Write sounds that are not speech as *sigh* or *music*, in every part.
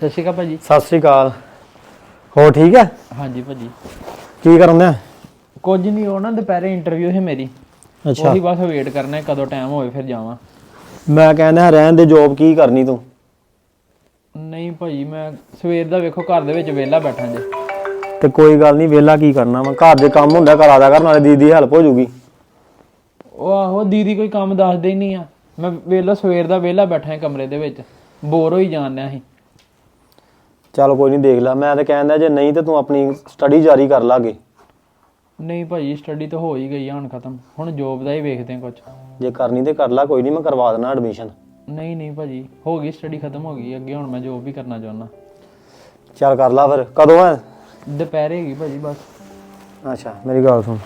ਸਤਿ ਸ਼੍ਰੀ ਅਕਾਲ ਭਾਜੀ। ਸਤਿ ਸ੍ਰੀ ਅਕਾਲ। ਹੋ ਠੀਕ ਹੈ? ਹਾਂਜੀ ਭਾਜੀ। ਕੀ ਕਰਨ ਆ ਕੁਝ ਨਹੀਂ ਉਹ ਨਾ ਦੁਪਹਿਰੇ ਇੰਟਰਵਿਊ ਹੈ ਮੇਰੀ। ਅੱਛਾ। ਉਹੀ ਬਸ ਵੇਟ ਕਰਨਾ ਹੈ, ਕਦੋਂ ਟਾਈਮ ਹੋਵੇ ਫਿਰ ਜਾਵਾਂ। ਮੈਂ ਕਹਿੰਦਾ ਰਹਿਣ ਦੇ ਜੋਬ ਕੀ ਕਰਨੀ ਤੂੰ? ਨਹੀਂ ਭਾਜੀ ਮੈਂ ਸਵੇਰ ਦਾ ਵੇਖੋ ਘਰ ਦੇ ਵਿੱਚ ਵਿਹਲਾ ਬੈਠਾ ਜੇ। ਤੇ ਕੋਈ ਗੱਲ ਨਹੀਂ ਵਿਹਲਾ ਕੀ ਕਰਨਾ ਵਾ? ਘਰ ਦੇ ਕੰਮ ਹੁੰਦਾ ਕਰਾ ਦਿਆ ਕਰ ਨਾਲੇ ਦੀਦੀ ਹੈਲਪ ਹੋ ਜੂਗੀ। ਉਹ ਆਹੋ ਦੀਦੀ ਕੋਈ ਕੰਮ ਦੱਸਦੇ ਹੀ ਨਹੀਂ ਆ। ਮੈਂ ਵੇਲਾ ਸਵੇਰ ਦਾ ਵਿਹਲਾ ਬੈਠਾ ਹਾਂ ਕਮਰੇ ਦੇ ਵਿੱਚ। ਬੋਰ ਹੋਈ ਜਾਂਦਿਆ ਸੀ। ਚੱਲ ਕੋਈ ਨਹੀਂ ਦੇਖ ਲੈ। ਮੈਂ ਤਾਂ ਕਹਿੰਦਾ ਜੇ ਨਹੀਂ ਤੇ ਤੂੰ ਆਪਣੀ ਸਟੱਡੀ ਜਾਰੀ ਕਰ ਲਾਗੇ। ਨਹੀਂ ਭਾਜੀ ਸਟੱਡੀ ਤਾਂ ਹੋ ਹੀ ਗਈ ਆ ਹੁਣ ਖਤਮ। ਹੁਣ ਜੋਬ ਦਾ ਹੀ ਵੇਖਦੇ ਹਾਂ ਕੁਝ ਜੇ ਕਰਨੀ ਤੇ ਕਰ ਲਾ ਕੋਈ ਨਹੀਂ ਮੈਂ ਕਰਵਾ ਦੇਣਾ ਐਡਮਿਸ਼ਨ ਨਹੀਂ ਨਹੀਂ ਭਾਜੀ ਹੋ ਗਈ ਸਟੱਡੀ ਖਤਮ ਹੋ ਗਈ ਅੱਗੇ ਹੁਣ ਮੈਂ ਜੋਬ ਵੀ ਕਰਨਾ ਚਾਹੁੰਦਾ। ਚੱਲ ਕਰ ਲਾ ਫਿਰ। ਕਦੋਂ ਹੈ ਦੁਪਹਿਰੇ ਹੈਗੀ ਭਾਜੀ ਬਸ। ਅੱਛਾ ਮੇਰੀ ਗੱਲ ਸੁਣ।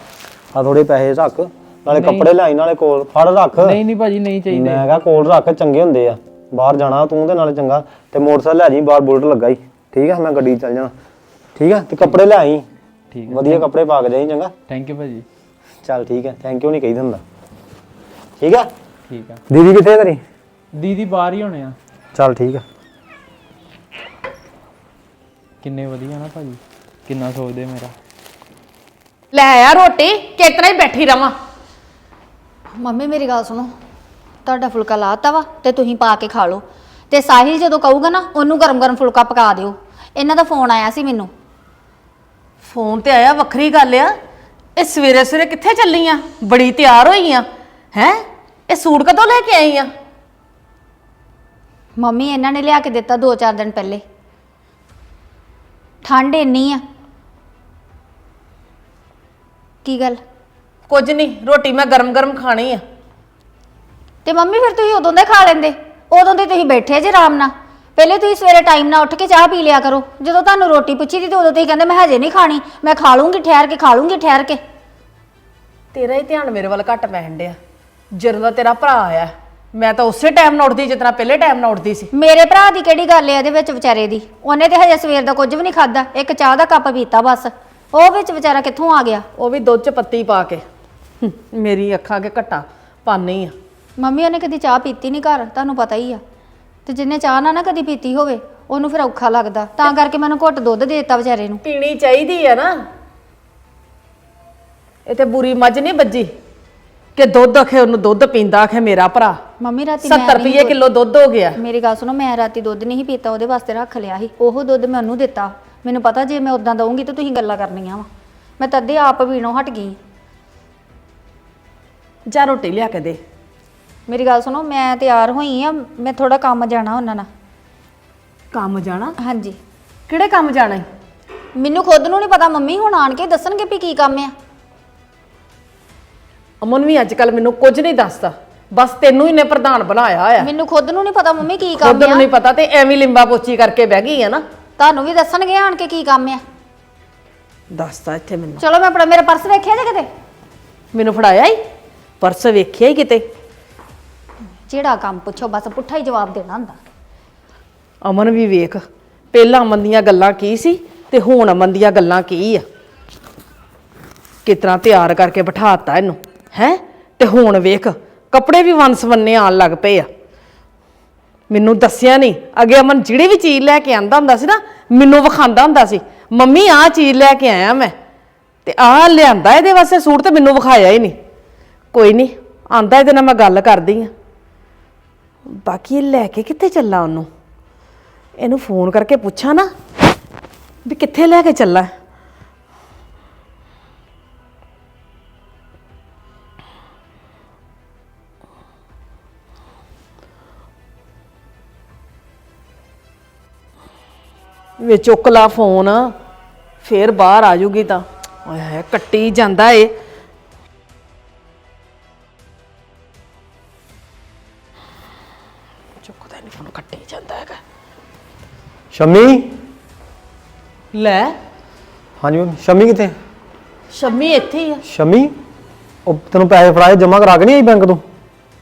ਆ ਥੋੜੇ ਪੈਸੇ ਰੱਖ ਨਾਲੇ ਕੱਪੜੇ ਲਿਆਈ ਨਾਲੇ ਕੋਲ ਫੜ ਰੱਖ। ਨਹੀਂ ਨਹੀਂ ਭਾਜੀ ਨਹੀਂ ਚਾਹੀਦੇ। ਮੈਂ ਕਿਹਾ ਕੋਲ ਰੱਖ ਚੰਗੇ ਹੁੰਦੇ ਆ। ਬਾਹਰ ਜਾਣਾ ਤੂੰ ਤੇ ਨਾਲੇ ਚੰਗਾ। ਤੇ ਮੋਟਰਸਾਈਕਲ ਲੈ ਜੀ ਬਾਹਰ ਬੁਲਟ ਲੱਗਾ ਹੀ। ਠੀਕ ਆ ਮੈਂ ਗੱਡੀ 'ਚ ਚੱਲ ਜਾਣਾ। ਠੀਕ ਆ ਤੇ ਕੱਪੜੇ ਲੈ ਆਈ। ਠੀਕ ਵਧੀਆ ਕੱਪੜੇ ਪਾ ਕੇ ਜਾਈ ਚੰਗਾ। ਥੈਂਕ ਯੂ ਭਾਜੀ। ਚੱਲ ਠੀਕ ਹੈ ਥੈਂਕ ਯੂ ਨਹੀਂ ਕਹੀ ਦਿੰਦਾ ਠੀਕ ਆ? ਠੀਕ ਆ। ਦੀਦੀ ਕਿੱਥੇ ਆ ਤੇਰੀ? ਦੀਦੀ ਬਾਹਰ ਹੀ ਹੋਣੇ ਆ। ਚੱਲ ਠੀਕ ਆ। ਕਿੰਨੇ ਵਧੀਆ ਨਾ ਭਾਜੀ ਕਿੰਨਾ ਸੋਚਦੇ ਮੇਰਾ। ਲੈ ਆ ਰੋਟੀ ਕਿਤਨਾ ਹੀ ਬੈਠੀ ਰਵਾਂ। ਮੰਮੀ ਮੇਰੀ ਗੱਲ ਸੁਣੋ। ਤੁਹਾਡਾ ਫੁਲਕਾ ਲਾਤਾ ਵਾ ਤੇ ਤੁਸੀਂ ਪਾ ਕੇ ਖਾ ਲਓ। ਤੇ ਸਾਹਿਲ ਜਦੋਂ ਕਹੂਗਾ ਨਾ ਉਹਨੂੰ ਗਰਮ-ਗਰਮ ਫੁਲਕਾ ਪਕਾ ਦਿਓ। ਇਹਨਾਂ ਦਾ ਫੋਨ ਆਇਆ ਸੀ ਮੈਨੂੰ। ਫੋਨ ਤੇ ਆਇਆ ਵੱਖਰੀ ਗੱਲ ਆ। ਇਹ ਸਵੇਰੇ ਸਵੇਰੇ ਕਿੱਥੇ ਚੱਲੀ ਆ ਬੜੀ ਤਿਆਰ ਹੋਈ ਆ ਹੈ? ਇਹ ਸੂਟ ਕਦੋਂ ਲੈ ਕੇ ਆਈ ਆ ਮੰਮੀ ਇਹਨਾਂ ਨੇ ਲਿਆ ਕੇ ਦਿੱਤਾ 2-4 ਦਿਨ ਪਹਿਲੇ। ਠੰਡ ਇੰਨੀ ਆ। ਕੀ ਗੱਲ? ਕੁਝ ਨਹੀਂ ਰੋਟੀ ਮੈਂ ਗਰਮ ਗਰਮ ਖਾਣੀ ਆ। ਤੇ ਮੰਮੀ ਫਿਰ ਤੁਸੀਂ ਉਦੋਂ ਦੇ ਖਾ ਲੈਂਦੇ। ਉਦੋਂ ਦੇ ਤੁਸੀਂ ਬੈਠੇ ਜੇ ਆਰਾਮ ਨਾਲ। ਪਹਿਲੇ ਤੁਸੀਂ ਸਵੇਰੇ ਟਾਈਮ ਨਾਲ ਉੱਠ ਕੇ ਚਾਹ ਪੀ ਲਿਆ ਕਰੋ। ਜਦੋਂ ਤੁਹਾਨੂੰ ਰੋਟੀ ਪੁੱਛੀ ਦੀ ਤੇ ਉਦੋਂ ਤੁਸੀਂ ਕਹਿੰਦੇ ਮੈਂ ਹਜੇ ਨਹੀਂ ਖਾਣੀ। ਮੈਂ ਖਾ ਲੂੰਗੀ ਠਹਿਰ ਕੇ ਖਾ ਲੂੰਗੀ ਠਹਿਰ ਕੇ। ਤੇਰਾ ਹੀ ਧਿਆਨ ਮੇਰੇ ਵੱਲ ਘੱਟ ਪੈਣ ਡਿਆ। ਜਦੋਂ ਦਾ ਤੇਰਾ ਭਰਾ ਆਇਆ ਮੈਂ ਤਾਂ ਉਸੇ ਟਾਈਮ ਨਾਲ ਉੱਠਦੀ ਜਿਤਨਾ ਪਹਿਲੇ ਟਾਈਮ ਨਾਲ ਉੱਠਦੀ ਸੀ। ਮੇਰੇ ਭਰਾ ਦੀ ਕਿਹੜੀ ਗੱਲ ਹੈ ਇਹਦੇ ਵਿੱਚ ਵਿਚਾਰੇ ਦੀ? ਉਹਨੇ ਤੇ ਹਜੇ ਸਵੇਰ ਦਾ ਕੁਝ ਵੀ ਨਹੀਂ ਖਾਦਾ ਇੱਕ ਚਾਹ ਦਾ ਕੱਪ ਪੀਤਾ ਬਸ। ਉਹ ਵਿੱਚ ਵਿਚਾਰਾ ਕਿੱਥੋਂ ਆ ਗਿਆ? ਉਹ ਵੀ ਦੁੱਧ ਚ ਪੱਤੀ ਪਾ ਕੇ। ਹੂੰ, ਮੇਰੀ ਅੱਖਾਂ ਕੇ ਘਟਾ ਪਾਣੀ ਆ। ਮੰਮੀ ਉਹਨੇ ਕਦੀ ਚਾਹ ਪੀਤੀ ਨਹੀਂ ਘਰ? ਤੁਹਾਨੂੰ ਪਤਾ ਹੀ ਆ। ਤੇ ਜਿੰਨੇ ਚਾਹ ਨਾ ਨਾ ਕਦੀ ਪੀਤੀ ਹੋਵੇ ਉਹਨੂੰ ਫਿਰ ਔਖਾ ਲੱਗਦਾ। ਤਾਂ ਕਰਕੇ ਮੈਨੂੰ ਘੁੱਟ ਦੁੱਧ ਦੇ ਦਿੱਤਾ ਵਿਚਾਰੇ ਨੂੰ। ਪੀਣੀ ਚਾਹੀਦੀ ਆ ਨਾ। ਇਹ ਤੇ ਬੁਰੀ ਮੱਝ ਨਹੀਂ ਵੱਜੀ ਕਿ ਦੁੱਧ ਆਖੇ ਉਹਨੂੰ ਦੁੱਧ ਪੀਂਦਾ ਆਖੇ ਮੇਰਾ ਭਰਾ। ਮੰਮੀ ਰਾਤੀ ਮੈਂ 70 ਨਹੀਂ ਰੁਪਏ ਕਿਲੋ ਦੁੱਧ ਹੋ ਗਿਆ। ਮੇਰੀ ਗੱਲ ਸੁਣੋ ਮੈਂ ਰਾਤੀ ਦੁੱਧ ਨਹੀਂ ਸੀ ਪੀਤਾ ਉਹਦੇ ਵਾਸਤੇ ਰੱਖ ਲਿਆ ਸੀ। ਉਹ ਦੁੱਧ ਮੈਂ ਉਹਨੂੰ ਦਿੱਤਾ। ਮੈਨੂੰ ਪਤਾ ਜੇ ਮੈਂ ਉਦਾਂ ਦਊਂਗੀ ਤਾਂ ਤੁਸੀਂ ਗੱਲਾਂ ਕਰਨੀਆਂ ਵਾ। ਮੈਂ ਤਦੇ ਆਪ ਪੀਣੋਂ ਹਟ ਗਈ। ਜਾ ਰੋਟੀ ਲਿਆ ਕੇ ਦੇ। ਮੇਰੀ ਗੱਲ ਸੁਣੋ ਮੈਂ ਤਿਆਰ ਹੋਈ ਆ ਮੈਂ ਥੋੜਾ ਕੰਮ ਜਾਣਾ ਉਹਨਾਂ ਨਾਲ। ਕੰਮ ਜਾਣਾ? ਹਾਂਜੀ। ਕਿਹੜੇ ਕੰਮ ਜਾਣਾ? ਮੈਨੂੰ ਖੁਦ ਨੂੰ ਨਹੀਂ ਪਤਾ ਮੰਮੀ ਹੁਣ ਆਣ ਕੇ ਦੱਸਣਗੇ ਵੀ ਕੀ ਕੰਮ ਆ। ਅਮਨ ਵੀ ਅੱਜ ਕੱਲ ਮੈਨੂੰ ਕੁਝ ਨਹੀਂ ਦੱਸਦਾ ਬਸ ਤੈਨੂੰ ਹੀ ਨੇ ਪ੍ਰਧਾਨ ਬਣਾਇਆ ਆ ਮੈਨੂੰ ਖੁਦ ਨੂੰ ਨਹੀਂ ਪਤਾ ਮੰਮੀ ਕੀ ਕੰਮ ਖੁਦ ਨੂੰ ਆ। ਨਹੀਂ ਪਤਾ ਤੇ ਐਵੇਂ ਲਿੰਬਾ ਪੋਚੀ ਕਰਕੇ ਬਹਿ ਗਈ ਆ ਨਾ। ਤੁਹਾਨੂੰ ਵੀ ਦੱਸਣਗੇ ਆਣ ਕੇ ਕੀ ਕੰਮ ਆ। ਦੱਸਦਾ ਇੱਥੇ ਮੈਨੂੰ। ਚਲੋ ਮੈਂ ਆਪਣਾ ਮੇਰਾ ਪਰਸ ਵੇਖਿਆ ਜੇ ਕਿਤੇ? ਮੈਨੂੰ ਫੜਾਇਆ ਹੀ ਪਰਸ ਵੇਖਿਆ ਹੀ ਕਿਤੇ? ਜਿਹੜਾ ਕੰਮ ਪੁੱਛੋ, ਬਸ ਪੁੱਠਾ ਹੀ ਜਵਾਬ ਦੇਣਾ ਹੁੰਦਾ। ਅਮਨ ਵੀ ਵੇਖ, ਪਹਿਲਾਂ ਅਮਨ ਦੀਆਂ ਗੱਲਾਂ ਕੀ ਸੀ ਤੇ ਹੁਣ ਅਮਨ ਦੀਆਂ ਗੱਲਾਂ ਕੀ ਆ? ਕਿਤਨਾ ਤਿਆਰ ਕਰਕੇ ਬਿਠਾਤਾ ਇਹਨੂੰ, ਹੈ? ਤੇ ਹੁਣ ਵੇਖ, ਕੱਪੜੇ ਵੀ ਵੰਸਵੰਨੇ ਆਣ ਲੱਗ ਪਏ ਆ। ਮੈਨੂੰ ਦੱਸਿਆ ਨਹੀਂ, ਅੱਗੇ ਅਮਨ ਜਿਹੜੀ ਵੀ ਚੀਜ਼ ਲੈ ਕੇ ਆਂਦਾ ਹੁੰਦਾ ਸੀ ਨਾ, ਮੈਨੂੰ ਵਿਖਾਉਂਦਾ ਹੁੰਦਾ ਸੀ, ਮੰਮੀ, ਆਹ ਚੀਜ਼ ਲੈ ਕੇ ਆਇਆ ਮੈਂ। ਤੇ ਆਹ ਲਿਆਂਦਾ ਇਹਦੇ ਵਾਸਤੇ ਸੂਟ ਤੇ ਮੈਨੂੰ ਵਿਖਾਇਆ ਹੀ ਨਹੀਂ। ਕੋਈ ਨਹੀਂ, ਆਂਦਾ ਇਹਦੇ ਨਾਲ ਮੈਂ ਗੱਲ ਕਰਦੀ ਆ। ਬਾਕੀ ਇਹ ਲੈ ਕੇ ਕਿੱਥੇ ਚੱਲਾ ਉਹਨੂੰ? ਇਹਨੂੰ ਫੋਨ ਕਰਕੇ ਪੁੱਛਾਂ ਨਾ ਵੀ ਕਿੱਥੇ ਲੈ ਕੇ ਚੱਲਾ। ਵੇ ਚੁੱਕ ਲਾ ਫੋਨ ਫੇਰ ਬਾਹਰ ਆ ਜੂਗੀ ਤਾਂ। ਓਏ ਕੱਟੀ ਜਾਂਦਾ ਏ। ਸ਼ਮੀ? ਲੈ। ਹਾਂਜੀ ਮੰਮੀ ਸ਼ਮੀ ਕਿੱਥੇ? ਸ਼ੰਮੀ ਇੱਥੇ ਹੀ ਆ। ਸ਼ਮੀ? ਉਹ ਤੈਨੂੰ ਪੈਸੇ ਫੜਾਏ ਜਮਾ ਕਰਾ ਕੇ ਨਹੀਂ ਆਈ ਬੈਂਕ ਤੋਂ?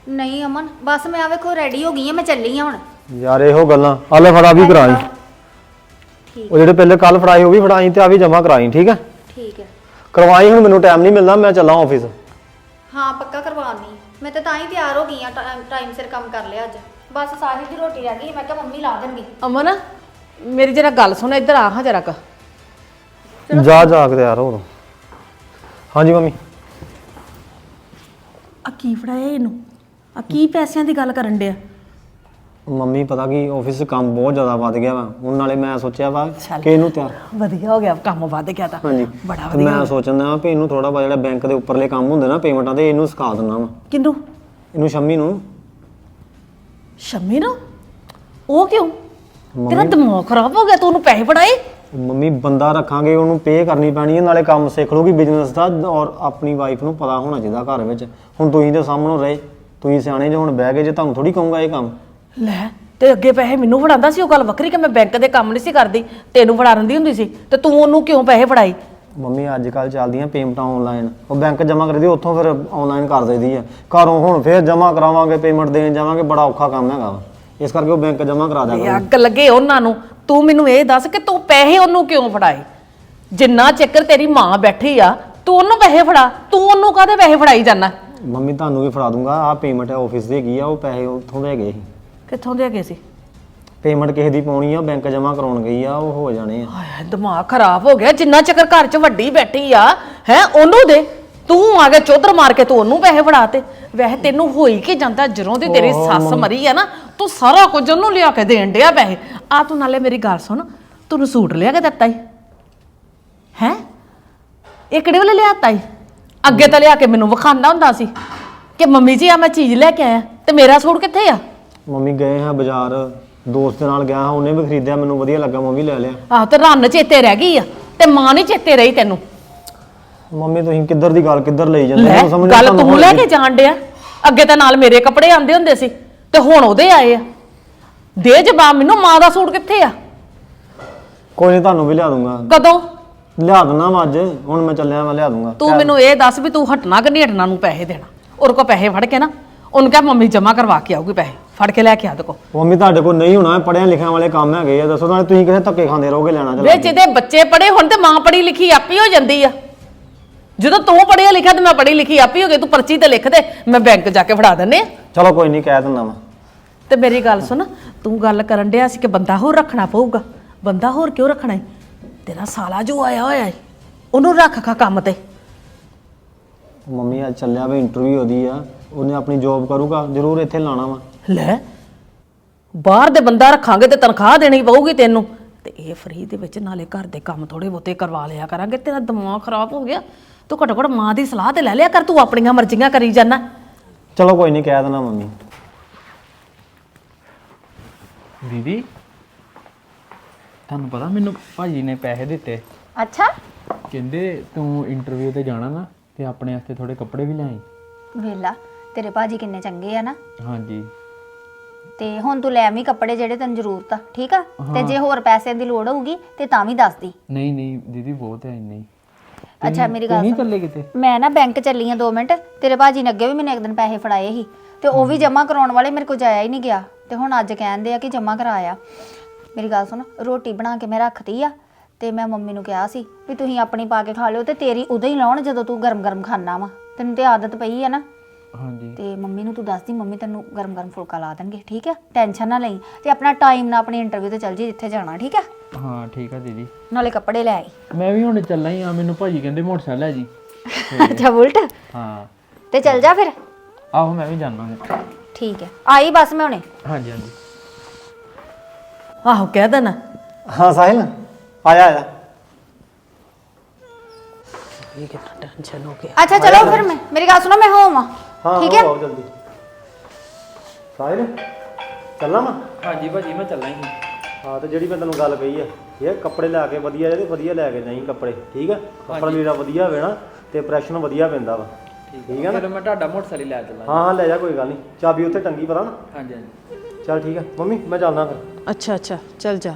ਨਹੀਂ ਅਮਨ ਬਸ ਮੈਂ ਆ ਵੇਖੋ ਰੈਡੀ ਹੋ ਗਈ ਆ ਮੈਂ ਚੱਲੀ ਆ ਹੁਣ। ਯਾਰ ਇਹੋ ਗੱਲਾਂ ਆਲੇ ਫੜਾ ਵੀ ਕਰਾਈ। ਠੀਕ ਉਹ ਜਿਹੜੇ ਪਹਿਲੇ ਕੱਲ ਫੜਾਏ ਉਹ ਵੀ ਫੜਾਈ ਤੇ ਆ ਵੀ ਜਮਾ ਕਰਾਈ ਠੀਕ ਹੈ ਠੀਕ ਹੈ ਕਰਵਾਈ ਹੁਣ ਮੈਨੂੰ ਟਾਈਮ ਨਹੀਂ ਮਿਲਦਾ ਮੈਂ ਚੱਲਾਂ ਆਫਿਸ ਹਾਂ ਪੱਕਾ ਕਰਵਾਉਣੀ। ਮੈਂ ਤਾਂ ਤਾਂ ਹੀ ਤਿਆਰ ਹੋ ਗਈ ਆ ਟਾਈਮ ਸਿਰ ਕੰਮ ਕਰ ਲਿਆ ਅੱਜ। ਬਸ ਸਾਹਿਲ ਦੀ ਰੋਟੀ ਰਹਿ ਗਈ ਮੈਂ ਕਿਹਾ ਮੰਮੀ ਲਾ ਦੇਣਗੇ। ਅਮਨ ਮੇਰੀ ਜਰਾ ਗੱਲ ਸੁਣ ਇੱਧਰ ਆ ਹਾਂ ਜਰਾ ਕ। ਜਾ ਜਾ ਕੇ ਤਿਆਰ ਹੋ ਤੂੰ। ਹਾਂਜੀ ਮੰਮੀ। ਆ ਕੀ ਫੜਾਇਆ ਇਹਨੂੰ? ਆ ਕੀ ਪੈਸਿਆਂ ਦੀ ਗੱਲ ਕਰਨ ਡਿਆ? ਮੰਮੀ ਪਤਾ ਕੀ ਆਫਿਸ 'ਚ ਕੰਮ ਬਹੁਤ ਜ਼ਿਆਦਾ ਵੱਧ ਗਿਆ ਵਾ। ਹੁਣ ਨਾਲੇ ਮੈਂ ਸੋਚਿਆ ਵਾ। ਕਿ ਇਹਨੂੰ ਤਿਆਰ ਵਧੀਆ ਹੋ ਗਿਆ ਕੰਮ ਵੱਧ ਗਿਆ ਤਾਂ। ਹਾਂਜੀ। ਬੜਾ ਤੇ ਮੈਂ ਸੋਚਦਾ ਵਾ ਵੀ ਇਹਨੂੰ ਥੋੜਾ ਬਹੁਤ ਜਿਹੜਾ ਬੈਂਕ ਦੇ ਉੱਪਰਲੇ ਕੰਮ ਹੁੰਦੇ ਨਾ ਪੇਮੈਂਟਾਂ ਦੇ ਇਹਨੂੰ ਸਿਖਾ ਦਿੰਦਾ ਵਾ। ਕਿੰਨੂੰ ਇਹਨੂੰ ਸ਼ੰਮੀ ਨੂੰ। ਸ਼ਮੀ ਨੂੰ? ਉਹ ਕਿਉਂ? ਤੇਰਾ ਦਿਮਾਗ ਖਰਾਬ ਹੋ ਗਿਆ ਤੂੰ ਉਹਨੂੰ ਪੈਸੇ ਫੜਾਏ? ਮੰਮੀ ਬੰਦਾ ਰੱਖਾਂਗੇ ਉਹਨੂੰ ਪੇ ਕਰਨੀ ਪੈਣੀ ਹੈ ਨਾਲੇ ਕੰਮ ਸਿੱਖ ਲੂਗੀ ਬਿਜ਼ਨਸ ਦਾ ਔਰ ਆਪਣੀ ਵਾਈਫ ਨੂੰ ਪਤਾ ਹੋਣਾ ਚਾਹੀਦਾ ਘਰ ਵਿੱਚ। ਹੁਣ ਤੁਸੀਂ ਤੇ ਸਾਹਮਣੇ ਰਹੇ ਤੁਸੀਂ ਸਿਆਣੇ ਜੇ ਹੁਣ ਬਹਿ ਗਏ ਜੇ ਤੁਹਾਨੂੰ ਥੋੜੀ ਕਹੂੰਗਾ ਇਹ ਕੰਮ। ਲੈ ਤੇ ਅੱਗੇ ਪੈਸੇ ਮੈਨੂੰ ਫੜਾਉਂਦਾ ਸੀ ਉਹ ਗੱਲ ਵੱਖਰੀ ਕਿ ਮੈਂ ਬੈਂਕ ਦੇ ਕੰਮ ਨਹੀਂ ਸੀ ਕਰਦੀ ਤੈਨੂੰ ਫੜਾ ਦਿੰਦੀ ਹੁੰਦੀ ਸੀ ਤੇ ਤੂੰ ਉਹਨੂੰ ਕਿਉਂ ਪੈਸੇ ਫੜਾਈ? ਮੰਮੀ ਅੱਜ ਕੱਲ ਚੱਲਦੀਆਂ ਪੇਮੈਂਟਾਂ ਆਨਲਾਈਨ ਉਹ ਬੈਂਕ ਜਮ੍ਹਾਂ ਕਰਦੀ ਉੱਥੋਂ ਫਿਰ ਆਨਲਾਈਨ ਕਰ ਦਈਦੀ ਆ। ਘਰੋਂ ਹੁਣ ਫਿਰ ਜਮ੍ਹਾਂ ਕਰਾਵਾਂਗੇ ਪੇਮੈਂਟ ਦੇਣ ਜਾਵਾਂਗੇ ਬੜਾ ਔਖਾ ਕੰਮ ਹੈਗਾ ਵਾ। ਇਸ ਕਰਕੇ ਉਹ ਬੈਂਕ ਜਮ੍ਹਾਂ ਕਰਾ ਦਿਆ ਕਰੋ। ਅੱਗ ਲੱਗੇ ਉਹਨਾਂ ਨੂੰ। ਤੂੰ ਮੈਨੂੰ ਇਹ ਦੱਸ ਕਿ ਤੂੰ ਪੈਸੇ ਉਹਨੂੰ ਕਿਉਂ ਫੜਾਏ? ਜਿੰਨਾ ਚੱਕਰ ਤੇਰੀ ਮਾਂ ਬੈਠੀ ਆ ਤੂੰ ਉਹਨੂੰ ਪੈਸੇ ਫੜਾ। ਤੂੰ ਉਹਨੂੰ ਕਾਹਦੇ ਪੈਸੇ ਫੜਾਈ ਜਾਂਦਾ ਮੰਮੀ ਤੁਹਾਨੂੰ ਵੀ ਫੜਾ ਦੂੰਗਾ। ਆਹ ਪੇਮੈਂਟ ਹੈ ਆਫਿਸ ਦੀ ਹੈਗੀ ਆ ਉਹ ਪੈਸੇ ਉੱਥੋਂ ਦੇ ਗਏ ਸੀ। ਕਿੱਥੋਂ ਦੇ ਗਏ ਸੀ? ਪੇਮੈਂਟ ਕਿਸੇ ਦੀ ਪਾਉਣੀ ਆ ਬੈਂਕ ਜਮ੍ਹਾਂ ਕਰਾਉਣ ਗਈ ਆ ਉਹ ਹੋ ਜਾਣੇ ਆ। ਹਾਏ ਦਿਮਾਗ ਖਰਾਬ ਹੋ ਗਿਆ। ਜਿੰਨਾ ਚੱਕਰ ਘਰ 'ਚ ਵੱਡੀ ਬੈਠੀ ਆ ਹੈ ਉਹਨੂੰ ਦੇ। ਤੂੰ ਆ ਕੇ ਚੌਧਰ ਮਾਰ ਕੇ ਤੂੰ ਉਹਨੂੰ ਪੈਸੇ ਫੜਾਤੇ ਵੈਸੇ ਤੈਨੂੰ ਹੋਈ ਕੀ ਜਾਂਦਾ? ਜਦੋਂ ਦੀ ਤੇਰੀ ਸੱਸ ਮਰੀ ਆ ਨਾ ਤੂੰ ਸਾਰਾ ਕੁਝ ਉਹਨੂੰ ਲਿਆ ਕੇ ਦੇਣ ਡਿਆ ਪੈਸੇ। ਆ ਤੂੰ ਨਾਲੇ ਮੇਰੀ ਗੱਲ ਸੁਣ ਤੈਨੂੰ ਸੂਟ ਲਿਆ ਕੇ ਦਿੱਤਾ ਈ। ਹੈ? ਇਹ ਕਿਹੜੇ ਵੇਲੇ ਲਿਆਤਾ ਈ? ਅੱਗੇ ਤਾਂ ਲਿਆ ਕੇ ਮੈਨੂੰ ਵਿਖਾਉਂਦਾ ਹੁੰਦਾ ਸੀ ਕਿ ਮੰਮੀ ਜੀ ਆ ਮੈਂ ਚੀਜ਼ ਲੈ ਕੇ ਆਇਆ। ਤੇ ਮੇਰਾ ਸੂਟ ਕਿੱਥੇ ਆ? ਮੰਮੀ ਗਏ ਹਾਂ ਬਾਜ਼ਾਰ ਦੋਸਤ ਦੇ ਨਾਲ ਗਿਆ ਹਾਂ ਉਹਨੇ ਵੀ ਖਰੀਦਿਆ ਮੈਨੂੰ ਵਧੀਆ ਲੱਗਾ ਮੈਂ ਵੀ ਲੈ ਲਿਆ। ਆਹ ਤੇ ਰੰਨ ਚੇਤੇ ਰਹਿ ਗਈ ਆ ਤੇ ਮਾਂ ਨਹੀਂ ਚੇਤੇ ਰਹੀ ਤੈਨੂੰ। ਮੰਮੀ ਤੁਸੀਂ ਕਿੱਧਰ ਦੀ ਗੱਲ ਕਿੱਧਰ ਲਈ ਜਾਂਦੇ ਲੈ ਸਮਝ ਨਹੀਂ ਗੱਲ ਤੁਹਾਨੂੰ ਤੂੰ ਲੈ। ਕੇ। ਜਾਣ ਡਿਆ। ਅੱਗੇ ਤਾਂ ਨਾਲ ਮੇਰੇ ਕੱਪੜੇ ਆਂਦੇ ਹੁੰਦੇ ਸੀ ਤੇ ਹੁਣ ਉਹਦੇ ਆਏ ਆ। ਦੇ ਜਵਾਬ ਮੈਨੂੰ ਮਾਂ ਦਾ ਸੂਟ ਕਿੱਥੇ ਆ? ਕੋਈ ਨਹੀਂ ਤੁਹਾਨੂੰ ਵੀ ਲਿਆ ਦੂੰਗਾ। ਕਦੋਂ? ਲਿਆ ਦੂੰਗਾ ਮੈਂ ਅੱਜ। ਹੁਣ ਮੈਂ ਚੱਲਿਆ ਮੈਂ ਲਿਆ ਦੂੰਗਾ। ਤੂੰ ਮੈਨੂੰ ਇਹ ਦੱਸ ਵੀ ਤੂੰ ਹਟਣਾ ਕਿ ਨਹੀਂ ਹਟਣਾ ਨੂੰ ਪੈਸੇ ਦੇਣਾ? ਉਹਦੇ ਕੋ ਪੈਸੇ ਫੜ ਕੇ ਨਾ ਉਹਨੂੰ ਕਹਿ ਮੰਮੀ ਜਮਾ ਕਰਵਾ ਕੇ ਆਊਗੀ ਪੈਸੇ। ਫੜ ਕੇ ਲੈ ਕੇ ਆ ਦੇ ਕੋ ਮੰਮੀ ਤੁਹਾਡੇ ਕੋਲ ਨਹੀਂ ਹੋਣਾ ਪੜਿਆ ਲਿਖਿਆ ਵਾਲੇ ਕੰਮ ਹੈਗੇ ਆ। ਦੱਸੋ ਨਾਲੇ ਤੁਸੀਂ ਕਿਸੇ ਧੱਕੇ ਖਾਂਦੇ ਰਹੋਗੇ ਲੈਣਾ ਵੇ ਚਲਾ ਜਿਹਦੇ ਬੱਚੇ ਪੜੇ ਹੁਣ ਤੇ ਮਾਂ ਪੜੀ ਲਿਖੀ ਆਪੀ ਹੋ ਜਾਂਦੀ ਆ। ਜਦੋਂ ਤੂੰ ਪੜਿਆ ਲਿਖਿਆ ਤੇ ਮੈਂ ਪੜੀ ਲਿਖੀ ਆਪੀ ਹੋ ਗਈ ਤੂੰ ਪਰਚੀ ਤੇ ਲਿਖ ਦੇ ਮੈਂ ਬੈਂਕ ਜਾ ਕੇ ਫੜਾ ਦਿੰਨੇ ਆ। ਚਲੋ ਕੋਈ ਨਹੀਂ ਕਹਿ ਦਿੰਦਾ ਮੈਂ ਤੇ ਮੇਰੀ ਗੱਲ ਸੁਣ ਤੂੰ ਗੱਲ ਕਰਨ ਡਿਆ ਸੀ ਕਿ ਬੰਦਾ ਹੋਰ ਰੱਖਣਾ ਪਊਗਾ? ਬੰਦਾ ਹੋਰ ਕਿਉਂ ਰੱਖਣਾ ਏ? ਤੇਰਾ ਸਾਲਾ ਜੋ ਆਇਆ ਹੋਇਆ ਏ ਉਹਨੂੰ ਰੱਖ ਖਾ ਕੰਮ ਤੇ। ਮੰਮੀ ਅੱਜ ਚੱਲਿਆ ਵੇ ਇੰਟਰਵਿਊ ਉਹਦੀ ਆ ਉਹਨੇ ਆਪਣੀ ਜੌਬ ਕਰੂਗਾ ਜ਼ਰੂਰ ਇੱਥੇ ਲਾਣਾ ਵਾ। ਲੈ ਬਾਹਰ ਦੇ ਬੰਦਾ ਰੱਖਾਂਗੇ ਤੇ ਤਨਖਾਹ ਦੇਣੀ ਪਊਗੀ ਤੈਨੂੰ। ਤੇ ਇਹ ਫਰੀ ਦੇ ਵਿੱਚ ਨਾਲੇ ਘਰ ਦੇ ਕੰਮ ਥੋੜੇ ਬਹੁਤੇ ਕਰਵਾ ਲਿਆ ਕਰਾਂਗੇ ਤੇਰਾ ਦਿਮਾਗ ਖਰਾਬ ਹੋ ਗਿਆ। ਤੂੰ ਘੱਟੋ ਘੱਟ ਮਾਂ ਦੀ ਸਲਾਹ ਤੇ ਲੈ ਲਿਆ ਕਰ ਤੂੰ ਆਪਣੀਆਂ ਮਰਜ਼ੀਆਂ ਕਰੀ ਜਾਣਾ ਚਲੋ ਕੋਈ ਨਹੀਂ ਕਹਿ ਦਿੰਦਾ ਮੰਮੀ। ਦੀਦੀ ਤੁਹਾਨੂੰ ਪਤਾ ਮੈਨੂੰ ਭਾਜੀ ਨੇ ਪੈਸੇ ਦਿੱਤੇ। ਅੱਛਾ। ਕਹਿੰਦੇ ਤੂੰ ਇੰਟਰਵਿਊ ਤੇ ਜਾਣਾ ਨਾ ਤੇ ਆਪਣੇ ਵਾਸਤੇ ਥੋੜੇ ਕੱਪੜੇ ਵੀ ਲੈ ਆਈ ਵੇਲਾ ਤੇਰੇ ਭਾਜੀ ਕਿੰਨੇ ਚੰਗੇ ਆ ਨਾ। ਹਾਂਜੀ। ਤੇ ਹੁਣ ਤੂੰ ਲੈ ਆਵੀਂ ਕੱਪੜੇ ਜਿਹੜੇ ਤੈਨੂੰ ਜ਼ਰੂਰਤ ਆ ਠੀਕ ਆ? ਤੇ ਜੇ ਹੋਰ ਪੈਸਿਆਂ ਦੀ ਲੋੜ ਹੋਊਗੀ ਤੇ ਤਾਂ ਵੀ ਦੱਸ ਦੀ। ਨਹੀਂ ਨਹੀਂ ਦੀਦੀ ਬਹੁਤ ਹੈ ਇੰਨੇ ਹੀ। ਅੱਛਾ ਮੇਰੀ ਗੱਲ ਨਹੀਂ ਚੱਲੇ ਕਿਤੇ? ਮੈਂ ਨਾ ਬੈਂਕ ਚੱਲੀ ਆ 2 ਮਿੰਟ ਤੇਰੇ ਭਾਜੀ ਨੇ ਅੱਗੇ ਵੀ ਮੈਨੂੰ ਇੱਕ ਦਿਨ ਪੈਸੇ ਫੜਾਏ ਸੀ। ਤੇ ਉਹ ਵੀ ਜਮ੍ਹਾਂ ਕਰਾਉਣ ਵਾਲੇ ਮੇਰੇ ਕੋਲ ਜਾਇਆ ਹੀ ਨਹੀਂ ਗਿਆ। ਤੇ ਹੁਣ ਅੱਜ ਕਹਿੰਦੇ ਆ ਕਿ ਜਮ੍ਹਾਂ ਕਰਾਇਆ। ਮੇਰੀ ਗੱਲ ਸੁਣ ਰੋਟੀ ਬਣਾ ਕੇ ਮੈਂ ਰੱਖਤੀ ਆ ਤੇ ਮੈਂ ਮੰਮੀ ਨੂੰ ਕਿਹਾ ਸੀ ਵੀ ਤੁਸੀਂ ਆਪਣੀ ਪਾ ਕੇ ਖਾ ਲਿਓ ਤੇ ਤੇਰੀ ਉਦੋਂ ਹੀ ਲਾਉਣ ਜਦੋਂ ਤੂੰ ਗਰਮ-ਗਰਮ ਖਾਣਾ ਵਾ। ਤੈਨੂੰ ਤੇ ਆਦਤ ਪਈ ਆ ਨਾ। ਹਾਂਜੀ। ਤੇ ਮੰਮੀ ਨੂੰ ਤੂੰ ਦੱਸਦੀ ਮੰਮੀ ਤੈਨੂੰ ਗਰਮ-ਗਰਮ ਫੁਲਕਾ ਲਾ ਦੇਣਗੇ ਠੀਕ ਹੈ ਟੈਨਸ਼ਨ ਨਾ ਲਈ ਤੇ ਆਪਣਾ ਟਾਈਮ ਨਾਲ ਆਪਣੀ ਇੰਟਰਵਿਊ ਤੇ ਚੱਲ ਜੀ ਜਿੱਥੇ ਜਾਣਾ ਠੀਕ ਹੈ ਹਾਂ ਠੀਕ ਆ ਦੀਦੀ। ਨਾਲੇ ਕੱਪੜੇ ਲੈ ਆਈ। ਮੈਂ ਵੀ ਹੁਣ ਚੱਲਾਂ ਹੀ ਆ ਮੈਨੂੰ ਭਾਜੀ ਕਹਿੰਦੇ ਮੋਟਰਸਾਈਕਲ ਲੈ ਜੀ। *laughs* ਅੱਛਾ ਬੁਲਟ? ਹਾਂ। ਤੇ ਚੱਲ ਜਾ ਫਿਰ? ਆਹੋ ਮੈਂ ਵੀ ਜਾਣਾ ਹਾਂ ਠੀਕ ਹੈ ਆਈ ਬਸ ਮੈਂ ਹੁਣੇ। ਹਾਂਜੀ ਹਾਂਜੀ। ਆਹੋ ਕਹਿ ਦੇਣਾ। ਹਾਂ ਸਾਹਿਲ ਆਇਆ ਆਇਆ। ਇਹ ਕਿੰਨਾ ਟੈਨਸ਼ਨ ਹੋ ਗਿਆ। ਅੱਛਾ ਚਲੋ ਫਿਰ ਮੈਂ ਮੇਰੀ ਗੱਲ ਸੁਣੋ ਮੈਂ ਹੋਵਾਂ ਹਾਂ ਠੀਕ ਹੈ ਆਓ ਜਲਦੀ। ਸਾਹਿਲ ਚੱਲਾਂ ਮੈਂ? ਹਾਂਜੀ ਭਾਜੀ ਮੈਂ ਚੱਲਾਂ ਹੀ। ਹਾਂ ਤੇ ਜਿਹੜੀ ਮੈਂ ਤੈਨੂੰ ਗੱਲ ਕਹੀ ਆ ਇਹ ਕੱਪੜੇ ਲੈ ਕੇ ਵਧੀਆ ਜਿਹੜੇ ਵਧੀਆ ਲੈ ਕੇ ਨਹੀਂ ਕੱਪੜੇ ਠੀਕ ਆ? ਕੱਪੜਾ ਲੀੜਾ ਵਧੀਆ ਹੋਵੇ ਨਾ ਤੇ ਇੰਪ੍ਰੈਸ਼ਨ ਵਧੀਆ ਪੈਂਦਾ ਵਾ। ਠੀਕ ਆ ਨਾ? ਫਿਰ ਮੈਂ ਤੁਹਾਡਾ ਮੋਟਰਸਾਈਕਲ ਲੈ ਚੱਲਾਂ। ਹਾਂ ਹਾਂ ਲੈ ਜਾ ਕੋਈ ਗੱਲ ਨਹੀਂ। ਚਾਬੀ ਉੱਥੇ ਟੰਗੀ ਪਤਾ ਨਾ? ਹਾਂਜੀ ਹਾਂਜੀ। ਚੱਲ ਠੀਕ ਆ ਮੰਮੀ ਮੈਂ ਚੱਲਦਾ ਫਿਰ। ਅੱਛਾ ਅੱਛਾ ਚੱਲ ਜਾ।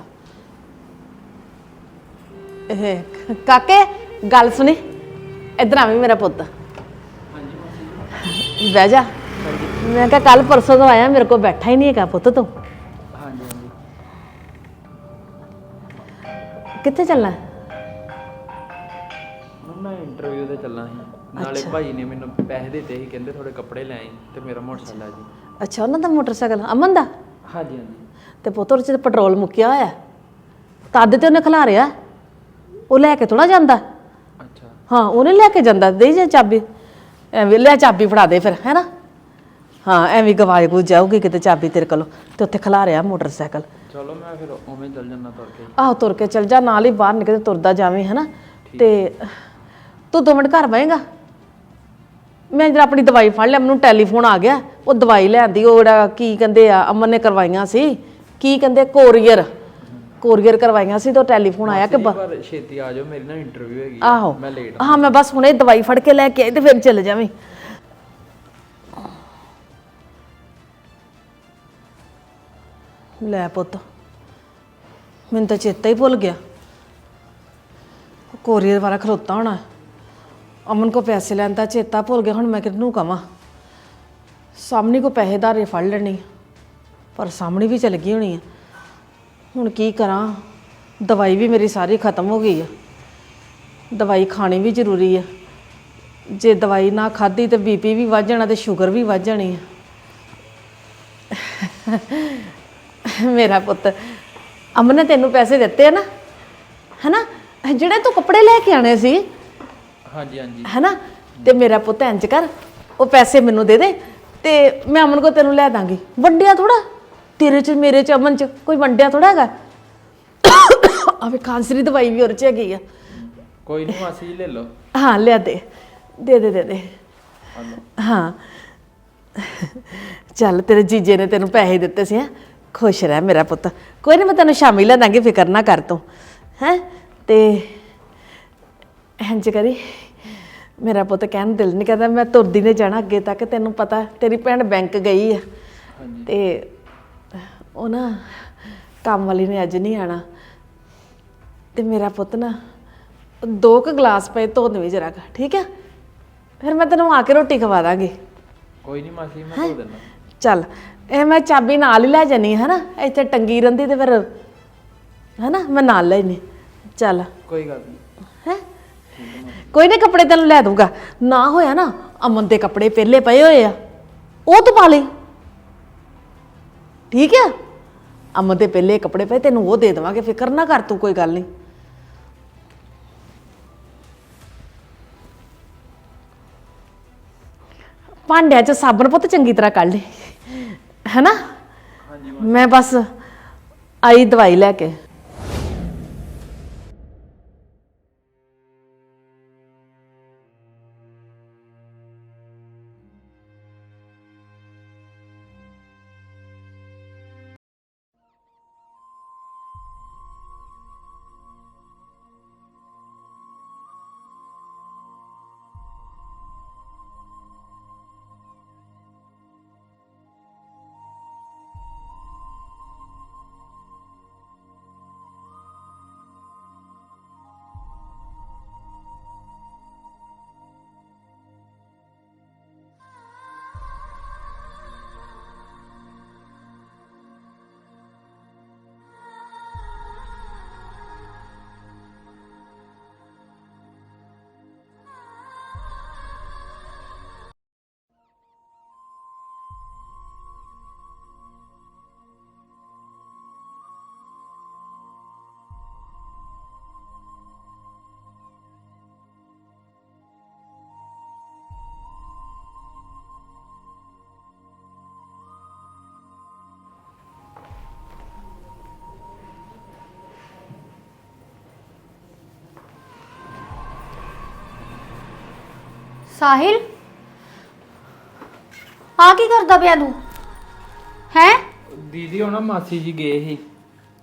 ਇਹ ਕਾਕੇ ਗੱਲ ਸੁਣੀ? ਇਧਰ ਆਵੀਂ ਮੇਰਾ ਪੁੱਤ। ਬਹਿ ਜਾ। ਮੈਂ ਕਿਹਾ ਕੱਲ ਪਰਸੋਂ ਤੋਂ ਆਇਆ ਮੇਰੇ ਕੋਲ ਬੈਠਾ ਹੀ ਨਹੀਂ ਹੈਗਾ ਪੁੱਤ ਤੂੰ। ਹਾਂਜੀ ਹਾਂਜੀ ਕਿੱਥੇ ਚੱਲਣਾ? ਮੈਂ ਇੰਟਰਵਿਊ ਤੇ ਚੱਲਾਂ ਸੀ। ਨਾਲੇ ਭਾਜੀ ਨੇ ਮੈਨੂੰ ਪੈਸੇ ਦਿੱਤੇ ਸੀ ਕਹਿੰਦੇ ਥੋੜੇ ਕੱਪੜੇ ਲੈ ਆਈ ਤੇ ਮੇਰਾ ਮੋਟਰਸਾਈਕਲ ਲੈ ਜੀ ਅੱਛਾ ਉਹਨਾਂ ਦਾ ਮੋਟਰਸਾਈਕਲ ਅਮਨ ਦਾ? ਹਾਂਜੀ ਹਾਂਜੀ। ਤੇ ਪੁੱਤ ਉਹਦੇ ਚ ਪੈਟਰੋਲ ਮੁੱਕਿਆ ਹੋਇਆ। ਤਦ ਤੇ ਉਹਨੇ ਖਿਲਾਰਿਆ। ਉਹ ਲੈ ਕੇ ਥੋੜਾ ਜਾਂਦਾ। ਅੱਛਾ। ਹਾਂ ਉਹਨੇ ਲੈ ਕੇ ਜਾਂਦਾ ਦੇ ਜੇ ਚਾਬੀ। ਐਵੇਂ ਲੈ ਚਾਬੀ ਫੜਾ ਦੇ ਫਿਰ ਹੈਨਾ? ਹਾਂ ਐਵੇਂ ਗਵਾਏ ਗੂ ਜਾਊਗੀ ਕਿਤੇ ਚਾਬੀ ਤੇਰੇ ਕੋਲ ਤੇ ਉੱਥੇ ਖਿਲਾਰਿਆ ਮੋਟਰਸਾਈਕਲ। ਚਲੋ ਮੈਂ ਫਿਰ ਉਵੇਂ ਚੱਲ ਜੰਨਾ ਤੁਰ ਕੇ। ਆਹੋ ਤੁਰ ਕੇ ਚਲ ਜਾ ਨਾਲ ਹੀ ਬਾਹਰ ਨਿਕਲ ਤੁਰਦਾ ਜਾਵੇਂ ਹੈਨਾ? ਤੇ ਤੂੰ ਦੋ ਮਿੰਟ ਘਰ ਬਹੇਗਾ। ਮੈਂ ਜਰਾ ਆਪਣੀ ਦਵਾਈ ਫੜ ਲਿਆ ਮੈਨੂੰ ਟੈਲੀਫੋਨ ਆ ਗਿਆ। ਉਹ ਦਵਾਈ ਲੈਂਦੀ ਉਹ ਜਿਹੜਾ ਕੀ ਕਹਿੰਦੇ ਆ ਅਮਨ ਨੇ ਕਰਵਾਈਆਂ ਸੀ। ਕੀ ਕਹਿੰਦੇ ਕੋਰੀਅਰ। ਕੋਰੀਅਰ ਕਰਵਾਈਆਂ ਸੀ ਤਾਂ ਟੈਲੀਫੋਨ ਆਇਆ ਕਿ ਬ- ਪਰ ਛੇਤੀ ਆ ਜਾਓ ਮੇਰੀ ਨਾ ਇੰਟਰਵਿਊ ਹੈਗੀ ਆ। ਆਹੋ। ਮੈਂ ਲੇਟ ਹਾਂ ਮੈਂ ਬਸ ਹੁਣੇ ਦਵਾਈ ਫੜ ਕੇ ਲੈ ਕੇ ਆਈ ਤੇ ਫਿਰ ਚੱਲ ਜਾਵੇਂ। ਲੈ ਪੁੱਤ ਮੈਨੂੰ ਤਾਂ ਚੇਤਾ ਹੀ ਭੁੱਲ ਗਿਆ। ਕੋਰੀਅਰ ਵਾਲਾ ਖਲੋਤਾ ਹੋਣਾ। ਅਮਨ ਕੋ ਪੈਸੇ ਲੈਣ ਦਾ ਚੇਤਾ ਭੁੱਲ ਗਿਆ ਹੁਣ ਮੈਂ ਕਿਹਨੂੰ ਕਵਾਂ? ਸਾਹਮਣੇ ਕੋ ਪੈਸੇ ਧਾਰੇ ਫੜ ਲੈਣੀ ਪਰ ਸਾਹਮਣੇ ਵੀ ਚਲ ਗਈ ਹੋਣੀ ਆ। ਹੁਣ ਕੀ ਕਰਾਂ? ਦਵਾਈ ਵੀ ਮੇਰੀ ਸਾਰੀ ਖਤਮ ਹੋ ਗਈ ਆ। ਦਵਾਈ ਖਾਣੀ ਵੀ ਜ਼ਰੂਰੀ ਆ। ਜੇ ਦਵਾਈ ਨਾ ਖਾਧੀ ਤੇ ਬੀਪੀ ਵੀ ਵੱਧ ਜਾਣਾ ਤੇ ਸ਼ੂਗਰ ਵੀ ਵੱਧ ਜਾਣੀ ਆ। ਮੇਰਾ ਪੁੱਤ ਅਮਨ ਨੇ ਤੈਨੂੰ ਪੈਸੇ ਦਿੱਤੇ ਆ ਨਾ? ਹੈਨਾ? ਜਿਹੜੇ ਤੂੰ ਕੱਪੜੇ ਲੈ ਕੇ ਆਣੇ ਸੀ ਹਾਂਜੀ ਹਾਂਜੀ। ਹੈਨਾ? ਤੇ ਮੇਰਾ ਪੁੱਤ ਇੰਜ ਕਰ ਉਹ ਪੈਸੇ ਮੈਨੂੰ ਦੇ ਦੇ ਤੇ ਮੈਂ ਅਮਨ ਕੋ ਤੈਨੂੰ ਲੈ ਦਾਂਗੀ। ਵੰਡਿਆ ਥੋੜਾ ਤੇਰੇ ਚ ਮੇਰੇ ਚ ਅਮਨ ਚ ਕੋਈ ਵੰਡਿਆ ਥੋੜਾ ਹੈਗਾ? ਆਵੇ ਖਾਂਸੀ ਦੀ ਦਵਾਈ ਵੀ ਉਹਦੇ ਚ ਹੈਗੀ ਆ। ਕੋਈ ਨਹੀਂ ਮਾਸੀ ਜੀ ਲੈ ਲਓ। ਹਾਂ ਲਿਆ ਦੇ। ਦੇ ਦੇ ਦੇ ਦੇ। ਹਾਂ। ਚੱਲ ਤੇਰੇ ਜੀਜੇ ਨੇ ਤੈਨੂੰ ਪੈਸੇ ਦਿੱਤੇ ਸੀ ਹੈਂ। ਖੁਸ਼ ਰਹਿ ਮੇਰਾ ਪੁੱਤ। ਕੋਈ ਨਹੀਂ ਮੈਂ ਤੈਨੂੰ ਸ਼ਾਮੀ ਲੈ ਦਾਂਗੀ ਫਿਕਰ ਨਾ ਕਰ ਤੂੰ ਹੈ। ਤੇ ਇੰਜ ਕਰੀ ਮੇਰਾ ਪੁੱਤ ਕਹਿਣ ਨੂੰ ਦਿਲ ਨਹੀਂ ਕਰਦਾ ਮੈਂ ਤੁਰਦੀ ਨੇ ਜਾਣਾ ਅੱਗੇ ਤੱਕ। ਤੈਨੂੰ ਪਤਾ ਤੇਰੀ ਭੈਣ ਬੈਂਕ ਗਈ ਆ। ਤੇ ਉਹ ਨਾ ਕੰਮ ਵਾਲੀ ਨੇ ਅੱਜ ਨਹੀਂ ਆਣਾ। ਤੇ ਮੇਰਾ ਪੁੱਤ ਨਾ ਦੋ ਕੁ ਗਲਾਸ ਪਏ ਧੋਣ ਵੀ ਜਰਾ ਕੁ, ਠੀਕ ਹੈ ਫਿਰ ਮੈਂ ਤੈਨੂੰ ਆ ਕੇ ਰੋਟੀ ਖਵਾ ਦਾਂਗੀ। ਕੋਈ ਨਹੀਂ ਮਾਸੀ ਮੈਂ ਧੋ ਦਿੰਦਾ। ਚੱਲ ਇਹ ਮੈਂ ਚਾਬੀ ਨਾਲ ਹੀ ਲੈ ਜਾਨੀ ਹੈ ਨਾ ਇੱਥੇ ਟੰਗੀ ਰਹਿੰਦੀ ਤੇ ਫਿਰ ਹੈ ਨਾ ਮੈਂ ਨਾਲ ਲੈਣੀ ਚੱਲ। ਕੋਈ ਗੱਲ ਨਹੀਂ ਹੈ? ਕੋਈ ਨਹੀਂ ਕੱਪੜੇ ਤੈਨੂੰ ਲੈ ਦੂੰਗਾ ਨਾ ਹੋਇਆ ਨਾ ਅਮਨ ਦੇ ਕੱਪੜੇ ਪਹਿਲੇ ਪਏ ਹੋਏ ਆ। ਉਹ ਤੂੰ ਪਾ ਲਈ। ਠੀਕ ਹੈ ਅਮਨ ਦੇ ਪਹਿਲੇ ਕੱਪੜੇ ਪਏ ਤੈਨੂੰ ਉਹ ਦੇ ਦੇਵਾਂਗੇ ਫਿਕਰ ਨਾ ਕਰ ਤੂੰ ਕੋਈ ਗੱਲ ਨਹੀਂ। ਭਾਂਡਿਆਂ 'ਚ ਸਾਬਣ ਪੁੱਤ ਚੰਗੀ ਤਰ੍ਹਾਂ ਕੱਢ ਲਈ ਹੈਨਾ? ਮੈਂ ਬਸ ਆਈ ਦਵਾਈ ਲੈ ਕੇ। ਸਾਹਿਲ? ਆ ਕੀ ਕਰਦਾ ਪਿਆ ਤੂੰ? ਹੈ? ਦੀਦੀ ਉਹ ਨਾ ਮਾਸੀ ਜੀ ਗਏ ਸੀ।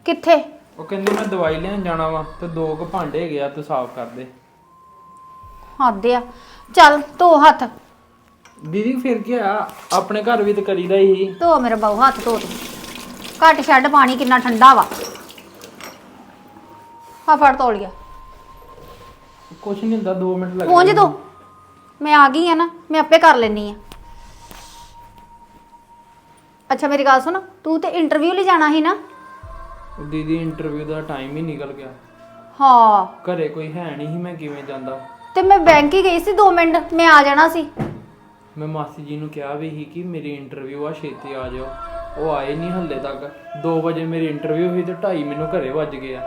ਕਿੱਥੇ? ਉਹ ਕਹਿੰਦੇ ਮੈਂ ਦਵਾਈ ਲੈਣ ਜਾਣਾ ਵਾ ਤੇ ਦੋ ਕੁ ਭਾਂਡੇ ਹੈਗੇ ਆ ਤੂੰ ਸਾਫ਼ ਕਰ ਦੇ। ਹੱਦ ਆ। ਚੱਲ ਧੋ ਹੱਥ। ਦੀਦੀ ਫਿਰ ਕੀ ਆ ਆਪਣੇ ਘਰ ਵੀ ਤੇ ਕਰੀਦਾ ਹੀ ਧੋ ਮੇਰੇ ਬਾਹੂ ਹੱਥ ਧੋ ਤੂੰ। ਘੱਟ ਛੱਡ ਪਾਣੀ ਕਿੰਨਾ ਠੰਡਾ ਵਾ। ਆ ਫੜ ਤੋਲੀਆ ਕੁਛ ਨਹੀਂ ਹੁੰਦਾ 2 ਮਿੰਟ ਲੱਗਦੇ ਦੋ ਮੈਂ ਆ ਗਈ ਆ ਨਾ ਮੈਂ ਆਪੇ ਕਰ ਲੈਣੀ ਆ। ਅੱਛਾ ਮੇਰੀ ਗੱਲ ਸੁਣ ਤੂੰ ਤੇ ਇੰਟਰਵਿਊ ਲਈ ਜਾਣਾ ਸੀ ਨਾ? ਉਹ ਦੀਦੀ ਇੰਟਰਵਿਊ ਦਾ ਟਾਈਮ ਹੀ ਨਿਕਲ ਗਿਆ। ਹਾਂ। ਘਰੇ ਕੋਈ ਹੈ ਨਹੀਂ ਸੀ ਮੈਂ ਕਿਵੇਂ ਜਾਂਦਾ? ਤੇ ਮੈਂ ਬੈਂਕ ਹੀ ਗਈ ਸੀ 2 ਮਿੰਟ ਮੈਂ ਆ ਜਾਣਾ ਸੀ। ਮੈਂ ਮਾਸੀ ਜੀ ਨੂੰ ਕਿਹਾ ਵੀ ਸੀ ਕਿ ਮੇਰੀ ਇੰਟਰਵਿਊ ਆ ਛੇਤੀ ਆ ਜਾਓ ਉਹ ਆਏ ਨਹੀਂ ਹੱਲੇ ਤੱਕ। 2 ਵਜੇ ਮੇਰੀ ਇੰਟਰਵਿਊ ਹੋਈ ਤੇ 2:30 ਮੈਨੂੰ ਘਰੇ ਵੱਜ ਗਏ ਆ।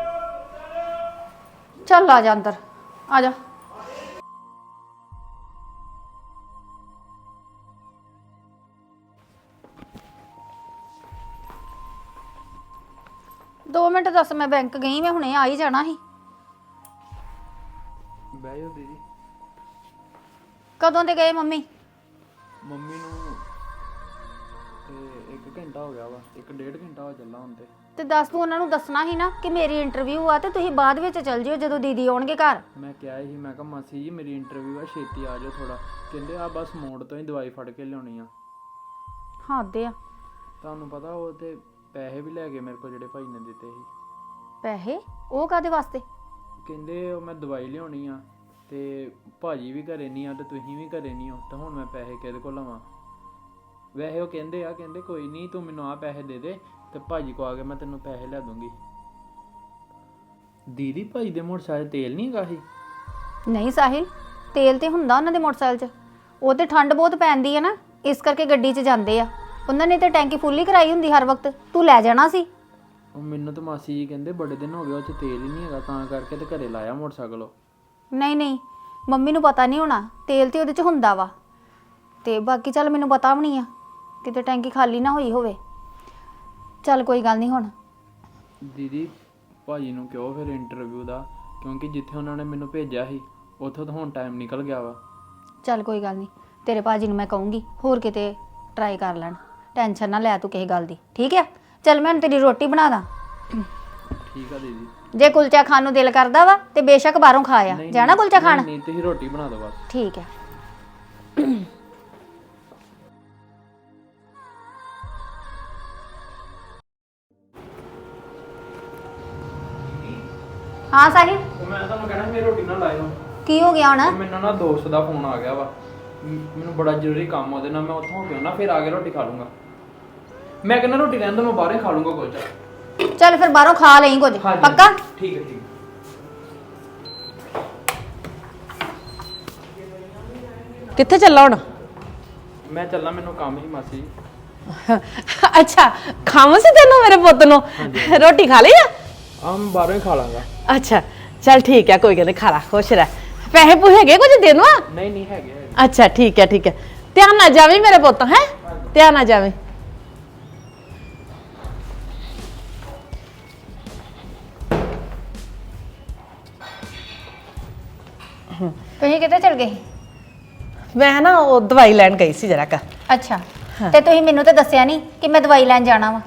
ਚੱਲ ਆ ਜਾ ਅੰਦਰ ਆ ਜਾ। ਮਿੰਟ ਦੱਸ ਮੈਂ ਬੈਂਕ ਗਈ ਮੈਂ ਹੁਣੇ ਆ ਹੀ ਜਾਣਾ ਸੀ। ਬਹਿ ਜਾ ਦੀਦੀ। ਕਦੋਂ ਦੇ ਗਏ ਮੰਮੀ? ਮੰਮੀ ਨੂੰ ਤੇ ਇੱਕ ਘੰਟਾ ਹੋ ਗਿਆ ਵਾ ਇੱਕ ਡੇਢ ਘੰਟਾ ਹੋ ਚੱਲਾ ਹੁਣ ਤੇ। ਤੇ ਦੱਸ ਤੂੰ ਉਹਨਾਂ ਨੂੰ ਦੱਸਣਾ ਸੀ ਨਾ ਕਿ ਮੇਰੀ ਇੰਟਰਵਿਊ ਆ ਤੇ ਤੁਸੀਂ ਬਾਅਦ ਵਿੱਚ ਚੱਲ ਜਿਓ ਜਦੋਂ ਦੀਦੀ ਆਉਣਗੇ ਘਰ। ਮੈਂ ਕਿਹਾ ਸੀ ਮੈਂ ਕਿਹਾ ਮਾਸੀ ਜੀ ਮੇਰੀ ਇੰਟਰਵਿਊ ਆ ਛੇਤੀ ਆ ਜਾਓ ਥੋੜਾ ਕਹਿੰਦੇ ਆ ਬਸ ਮੋੜ ਤੋਂ ਹੀ ਦਵਾਈ ਫੜ ਕੇ ਲਿਆਉਣੀ ਆ। ਹਾਂ ਦੇ ਆ। ਤੁਹਾਨੂੰ ਪਤਾ ਉਹ ਤੇ ਪੈਸੇ ਵੀ ਲੈ ਗਏ ਮੇਰੇ ਕੋਲ ਜਿਹੜੇ ਭਾਈ ਨੇ ਦਿੱਤੇ ਸੀ। ਪੈਸੇ? ਉਹ ਕਾਦੇ ਵਾਸਤੇ? ਕਹਿੰਦੇ ਉਹ ਮੈਂ ਦਵਾਈ ਲਿਆਉਣੀ ਆ ਤੇ ਭਾਜੀ ਵੀ ਘਰੇ ਨਹੀਂ ਆ ਤੇ ਤੁਸੀਂ ਵੀ ਘਰੇ ਨਹੀਂ ਹੋ ਤਾਂ ਹੁਣ ਮੈਂ ਪੈਸੇ ਕਿਹਦੇ ਕੋਲ ਲਵਾਂ? ਵੈਸੇ ਉਹ ਕਹਿੰਦੇ ਆ ਕਹਿੰਦੇ ਕੋਈ ਨਹੀਂ ਤੂੰ ਮੈਨੂੰ ਆ ਪੈਸੇ ਦੇ ਦੇ ਤੇ ਭਾਜੀ ਕੋ ਆ ਕੇ ਮੈਂ ਤੈਨੂੰ ਪੈਸੇ ਲੈ ਦੂੰਗੀ। ਦੀਦੀ ਭਾਈ ਦੇ ਮੋਟਰਸਾਈਕਲ ਤੇਲ ਨਹੀਂ ਹੈਗਾ ਸੀ? ਨਹੀਂ ਸਾਹਿਲ ਤੇਲ ਤੇ ਹੁੰਦਾ ਉਹਨਾਂ ਦੇ ਮੋਟਰਸਾਈਕਲ 'ਚ। ਉਹ ਤੇ ਠੰਡ ਬਹੁਤ ਪੈਂਦੀ ਹੈ ਨਾ ਇਸ ਕਰਕੇ ਗੱਡੀ 'ਚ ਜਾਂਦੇ ਆ। ਉਹਨਾਂ ਨੇ ਤੇ ਟੈਂਕੀ ਫੁੱਲ ਹੀ ਕਰਾਈ ਹੁੰਦੀ ਹਰ ਵਕਤ ਤੂੰ ਲੈ ਜਾਣਾ ਸੀ। ਉਹ ਮੈਨੂੰ ਤਾਂ ਮਾਸੀ ਜੀ ਕਹਿੰਦੇ ਬੜੇ ਦਿਨ ਹੋ ਗਏ ਉਹ ਚ ਤੇਲ ਹੀ ਨਹੀਂ ਹੈਗਾ ਤਾਂ ਕਰਕੇ ਤੇ ਘਰੇ ਲਾਇਆ ਮੋਟਰਸਾਈਕਲ ਉਹ। ਨਹੀਂ ਨਹੀਂ ਮੰਮੀ ਨੂੰ ਪਤਾ ਨਹੀਂ ਹੋਣਾ ਤੇਲ ਤੇ ਉਹਦੇ 'ਚ ਹੁੰਦਾ ਵਾ। ਤੇ ਬਾਕੀ ਚੱਲ ਮੈਨੂੰ ਪਤਾ ਵੀ ਨਹੀਂ ਆ ਕਿਤੇ ਟੈਂਕੀ ਖਾਲੀ ਨਾ ਹੋਈ ਹੋਵੇ। ਚੱਲ ਕੋਈ ਗੱਲ ਨਹੀਂ ਹੁਣ। ਦੀਦੀ ਭਾਜੀ ਨੂੰ ਕਿਉਂ ਫਿਰ ਇੰਟਰਵਿਊ ਦਾ ਕਿਉਂਕਿ ਜਿੱਥੇ ਉਹਨਾਂ ਨੇ ਮੈਨੂੰ ਭੇਜਿਆ ਸੀ ਉੱਥੋਂ ਤਾਂ ਹੁਣ ਟਾਈਮ ਨਿਕਲ ਗਿਆ ਵਾ। ਚੱਲ ਕੋਈ ਗੱਲ ਨਹੀਂ ਤੇਰੇ ਭਾਜੀ ਨੂੰ ਮੈਂ ਕਹੂੰਗੀ ਹੋਰ ਕਿਤੇ ਟਰਾਈ ਕਰ ਲੈਣ। ਟੈਨਸ਼ਨ ਨਾ ਲੈ ਤੂੰ ਕਿਸੇ ਗੱਲ ਦੀ ਠੀਕ ਹੈ ਚੱਲ ਮੈਂ ਹੁਣ ਤੇਰੀ ਰੋਟੀ ਬਣਾ ਦਾਂ। ਠੀਕ ਆ ਦੀਦੀ। ਜੇ ਕੁਲਚਾ ਖਾਣ ਨੂੰ ਦਿਲ ਕਰਦਾ ਵਾ ਤੇ ਬੇਸ਼ੱਕ ਬਾਹਰੋਂ ਖਾ ਆ। ਨਹੀਂ, ਜਾਣਾ ਕੁਲਚਾ ਖਾਣ? ਨਹੀਂ ਤੁਸੀਂ ਰੋਟੀ ਬਣਾ ਦਿਓ ਬਸ। ਠੀਕ ਹੈ ਹਾਂ ਸਾਹਿਲ? ਮੈਂ ਤੁਹਾਨੂੰ ਕਹਿਣਾ ਮੇਰੀ ਰੋਟੀ ਨਾ ਲਾਇਓ। ਕੀ ਹੋ ਗਿਆ ਹੁਣ? ਮੈਨੂੰ ਨਾ ਦੋਸਤ ਦਾ ਫੋਨ ਆ ਗਿਆ ਵਾ। ਮ- ਮੈਨੂੰ ਬੜਾ ਜ਼ਰੂਰੀ ਕੰਮ ਉਹਦੇ ਨਾਲ। ਮੈਂ ਉੱਥੋਂ ਹੋ ਕੇ ਆਉਣਾ ਫਿਰ ਆ ਕੇ ਰੋਟੀ ਖਾ ਲੂੰਗਾ। ਮੈਂ ਕਹਿੰਦਾ ਰੋਟੀ ਰਹਿਣ ਦੋ ਮੈਂ ਬਾਹਰੇ ਖਾ ਲੂੰਗਾ ਕੁਲਚਾ ਚੱਲ ਫਿਰ ਬਾਹਰੋਂ ਖਾ ਲਈ ਕੁਝ। ਹਾਂਜੀ ਪੱਕਾ? ਠੀਕ ਹੈ ਠੀਕ। ਹੈ। ਕਿੱਥੇ ਚੱਲਾ ਹੁਣ? ਮੈਂ ਚੱਲਾਂ ਮੈਨੂੰ ਕੰਮ ਹੀ ਮਾਸੀ ਜੀ। *laughs* ਅੱਛਾ ਖਾਵਾਂ ਸੀ ਤੈਨੂੰ ਮੇਰੇ ਪੁੱਤ ਨੂੰ? ਰੋਟੀ ਖਾ ਲਈ ਆ? ਆ ਮੈਂ ਬਾਹਰੋਂ ਹੀ ਖਾ ਲਾਂਗਾ। ਅੱਛਾ ਚੱਲ ਠੀਕ ਹੈ ਕੋਈ ਗੱਲ ਨਹੀਂ ਖਾ ਲਾ ਖੁਸ਼ ਰਹਿ। ਪੈਸੇ ਪੂ ਹੈਗੇ ਕੁਝ ਦੇ ਦਵਾ ਨਹੀਂ ਨਹੀਂ ਹੈਗੇ ਹੈਗੇ। ਅੱਛਾ ਠੀਕ ਹੈ ਠੀਕ ਹੈ। ਧਿਆਨ ਨਾਲ ਜਾਵੀਂ ਮੇਰੇ ਪੁੱਤ ਹੈ? ਧਿਆਨ ਨਾਲ ਜਾਵੀਂ। ਤੁਸੀਂ ਕਿੱਥੇ ਚਲ ਗਏ? ਮੈਂ ਨਾ ਉਹ ਦਵਾਈ ਲੈਣ ਗਈ ਸੀ ਜਰਾ ਕ। ਅੱਛਾ। ਤੇ ਤੁਸੀਂ ਮੈਨੂੰ ਤਾਂ ਦੱਸਿਆ ਨਹੀਂ ਕਿ ਮੈਂ ਦਵਾਈ ਲੈਣ ਜਾਣਾ ਵਾ।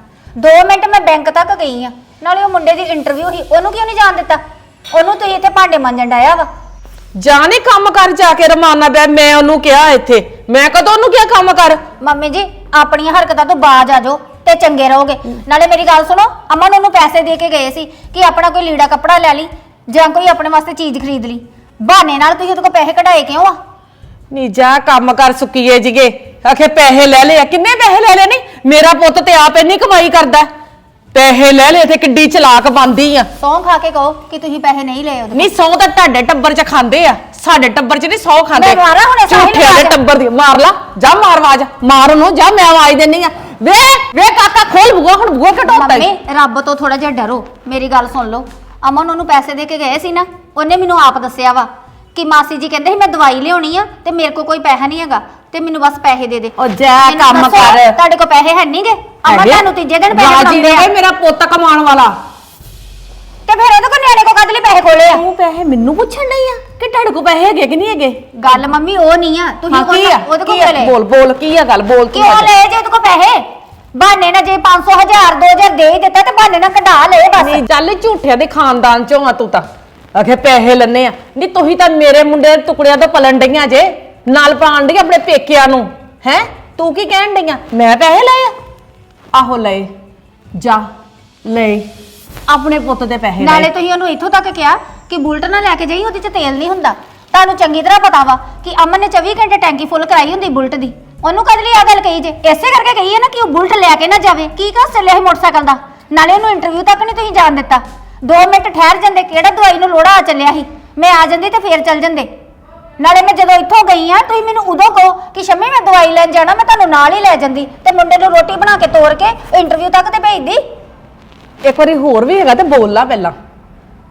2 ਮਿੰਟ ਮੈਂ ਬੈਂਕ ਤੱਕ ਗਈ ਆ। ਨਾਲੇ ਉਹ ਮੁੰਡੇ ਦੀ ਇੰਟਰਵਿਊ ਸੀ ਉਹਨੂੰ ਕਿਉਂ ਨਹੀਂ ਜਾਣ ਦਿੱਤਾ? ਉਹਨੂੰ ਤੁਸੀਂ ਇੱਥੇ ਭਾਂਡੇ ਮਾਂਜਣ ਡਾਇਆ ਵਾ। ਜਾਣੇ ਕੰਮ ਕਰ ਜਾ ਕੇ ਰਮਾਨਾ ਬੈ ਮੈਂ ਉਹਨੂੰ ਕਿਹਾ ਇੱਥੇ। ਮੈਂ ਕਦੋਂ ਉਹਨੂੰ ਕਿਹਾ ਕੰਮ ਕਰ? ਮੰਮੀ ਜੀ ਆਪਣੀਆਂ ਹਰਕਤਾਂ ਤੋਂ ਬਾਜ ਆ ਜਾਓ ਤੇ ਚੰਗੇ ਰਹੋਗੇ। ਨਾਲੇ ਮੇਰੀ ਗੱਲ ਸੁਣੋ ਅਮਨ ਉਹਨੂੰ ਪੈਸੇ ਦੇ ਕੇ ਗਏ ਸੀ ਕਿ ਆਪਣਾ ਕੋਈ ਲੀੜਾ ਕੱਪੜਾ ਲੈ ਲਈ ਜਾਂ ਕੋਈ ਆਪਣੇ ਵਾਸਤੇ ਚੀਜ਼ ਖਰੀਦ ਲਈ। ਬਹਾਨੇ ਨਾਲ ਤੁਸੀਂ ਉਹਦੇ ਕੋਲ ਪੈਸੇ ਕਢਾਏ ਕਿਉਂ ਆ? ਨੀ ਜਾ ਕੰਮ ਕਰ ਸੁੱਕੀਏ ਜਿਗੇ। ਆਖੇ ਪੈਸੇ ਲੈ ਲਏ ਆ। ਕਿੰਨੇ ਪੈਸੇ ਲੈ ਲਏ? ਨਹੀਂ ਮੇਰਾ ਪੁੱਤ ਤੇ ਆਪ ਇੰਨੀ ਕਮਾਈ ਕਰਦਾ। ਪੈਸੇ ਲੈ ਲਏ ਤੇ ਕਿੱਡੀ ਚਲਾਕ ਬੰਦੀ ਆ। ਸੌਂ ਖਾ ਕੇ ਕਹੋ ਕਿ ਤੁਸੀਂ ਪੈਸੇ ਨਹੀਂ ਲਏ ਉਹਦੇ ਨਹੀਂ ਸੌ ਤਾਂ ਤੁਹਾਡੇ ਟੱਬਰ ਚ ਖਾਂਦੇ ਆ। ਸਾਡੇ ਟੱਬਰ ਚ ਨਹੀਂ ਸੌ ਖਾਂਦੇ। ਮੈਂ ਮਾਰਾਂ ਹੁਣੇ ਸਾਹਿਲ ਝੂਠੇ ਦੇ ਆਵਾਜ਼। ਟੱਬਰ ਦੀ। ਮਾਰ ਲਾ। ਜਾ ਮਾਰ ਆਵਾਜ਼। ਮਾਰ ਉਹਨੂੰ। ਜਾ ਮੈਂ ਆਵਾਜ਼ ਦੇਣੀ ਆ। ਵੇ ਵੇ ਕਾਕਾ ਖੋਲ ਬੂਆ ਹੁਣ ਬੂਆ ਘਟੋਤਾ ਮੰਮੀ ਰੱਬ ਤੋਂ ਥੋੜਾ ਜਿਹਾ ਡਰੋ। ਮੇਰੀ ਗੱਲ ਸੁਣ ਲਓ। ਅਮਨ ਉਹਨੂੰ ਪੈਸੇ ਦੇ ਕੇ ਗਏ ਸੀ ਨਾ? ਉਹਨੇ ਮੈਨੂੰ ਆਪ ਦੱਸਿਆ ਵਾ ਕਿ ਮਾਸੀ ਜੀ ਕਹਿੰਦੇ ਸੀ ਮੈਂ ਦਵਾਈ ਲਿਆਉਣੀ ਆ ਤੇ ਮੇਰੇ ਕੋਲ ਕੋਈ ਪੈਸਾ ਨਹੀਂ ਹੈਗਾ ਤੇ ਮੈਨੂੰ ਬਸ ਪੈਸੇ ਦੇ ਦੇ। ਉਹ ਜਾ ਮੈਨੂੰ ਕੰਮ ਦੱਸੋ, ਕਰ। ਤੁਹਾਡੇ ਕੋਲ ਪੈਸੇ ਹੈ ਨਹੀਂਗੇ ਹੈਗੇ? ਤੁਹਾਨੂੰ ਤੀਜੇ ਦਿਨ ਪੈਸੇ ਫੜਾਉਂਦੇ ਆ। ਰਹੇ ਮੇਰਾ ਪੁੱਤ ਕਮਾਉਣ ਵਾਲਾ। ਤੇ ਫਿਰ ਉਹਦੇ ਕੋਲ ਨਿਆਣੇ ਕੋ ਕਦ ਲਈ ਪੈਸੇ ਖੋਲੇ ਆ? ਤੂੰ ਪੈਸੇ ਮੈਨੂੰ ਪੁੱਛਣ ਨਹੀਂ ਆ ਕਿ ਤੁਹਾਡੇ ਕੋਲ ਪੈਸੇ ਹੈਗੇ ਕਿ ਨਹੀਂ ਹੈਗੇ? ਗੱਲ ਮੰਮੀ ਉਹ ਨਹੀਂ ਆ। ਤੁਸੀਂ ਹਾਂ ਕੀ ਆ? ਉਹਦੇ ਕੋਲ ਕੀ ਆ? ਬੋਲ ਬੋਲ ਕੀ ਆ ਗੱਲ? ਬੋਲ ਤੂੰ ਕਿਉਂ ਅੱਜ। ਲਏ ਜੇ ਉਹਦੇ ਕੋਲ ਪੈਸੇ? ਬਹਾਨੇ ਨਾਲ ਜੇ 500 1000 2000 ਦੇ ਹੀ ਦਿੱਤਾ ਤੇ ਬਹਾਨੇ ਨਾਲ ਕਢਾ ਲਏ ਬਸ। ਨਹੀਂ ਚੱਲ ਝੂਠਿਆਂ ਦੇ ਖਾਨਦਾਨ ਚੋਂ ਆ ਤੂੰ ਤਾਂ। ਆਖੇ ਪੈਸੇ ਲੰਨੇ ਆ। ਨਹੀਂ ਤੁਸੀਂ ਤਾਂ ਮੇਰੇ ਮੁੰਡੇ ਦੇ ਟੁਕੜਿਆਂ ਤੋਂ ਪਲਣ ਡਈਆਂ ਜੇ। ਨਾਲ ਪਾਣ ਡਈ ਆਪਣੇ ਪੇਕਿਆਂ ਨੂੰ ਹੈ? ਤੂੰ ਕੀ ਕਹਿਣ ਡਈਆਂ? ਮੈਂ ਪੈਸੇ ਲਏ ਆ? ਆਹੋ ਲਏ। ਜਾ ਲਏ। ਆਪਣੇ ਪੁੱਤ ਦੇ ਪੈਸੇ ਨਾਲੇ ਲਏ। ਤੁਸੀਂ ਉਹਨੂੰ ਇੱਥੋਂ ਤੱਕ ਕਿਹਾ ਕਿ ਬੁਲਟ ਨਾ ਲੈ ਕੇ ਜਾਈ ਉਹਦੇ 'ਚ ਤੇਲ ਨਹੀਂ ਹੁੰਦਾ। ਤੁਹਾਨੂੰ ਚੰਗੀ ਤਰ੍ਹਾਂ ਪਤਾ ਵਾ ਕਿ ਅਮਨ ਨੇ 24 ਘੰਟੇ ਟੈਂਕੀ ਫੁੱਲ ਕਰਾਈ ਹੁੰਦੀ ਬੁਲਟ ਦੀ। ਉਹਨੂੰ ਕਦ ਲਈ ਆ ਗੱਲ ਕਹੀ ਜੇ? ਇਸੇ ਕਰਕੇ ਕਹੀ ਹੈ ਨਾ ਕਿ ਉਹ ਬੁਲਟ ਲੈ ਕੇ ਨਾ ਜਾਵੇ। ਕੀ ਕਸ ਚੱਲਿਆ ਸੀ ਮੋਟਰਸਾਈਕਲ ਦਾ? ਨਾਲੇ ਉਹਨੂੰ ਇੰਟਰਵਿਊ ਤੱਕ ਨਹੀਂ ਤੁਸੀਂ ਜਾਣ ਦਿੱਤਾ। 2 ਮਿੰਟ ਠਹਿਰ ਜਾਂਦੇ ਕਿਹੜਾ ਦਵਾਈ ਨੂੰ ਲੋੜਾ ਆ ਚੱਲਿਆ ਸੀ? ਮੈਂ ਆ ਜਾਂਦੀ ਤੇ ਫੇਰ ਚੱਲ ਜਾਂਦੇ। ਨਾਲੇ ਮੈਂ ਜਦੋਂ ਇੱਥੋਂ ਗਈ ਆ ਤੁਸੀਂ ਮੈਨੂੰ ਉਦੋਂ ਕਹੋ ਕਿ ਸ਼ੰਮੀ ਮੈਂ ਦਵਾਈ ਲੈਣ ਜਾਣਾ ਮੈਂ ਤੁਹਾਨੂੰ ਨਾਲ ਹੀ ਲੈ ਜਾਂਦੀ ਤੇ ਮੁੰਡੇ ਨੂੰ ਰੋਟੀ ਬਣਾ ਕੇ ਤੋਰ ਕੇ ਇੰਟਰਵਿਊ ਤੱਕ ਤੇ ਭੇਜਦੀ। ਇੱਕ ਵਾਰੀ ਹੋਰ ਵੀ ਹੈਗਾ ਤੇ ਬੋਲ ਲਾ ਪਹਿਲਾਂ।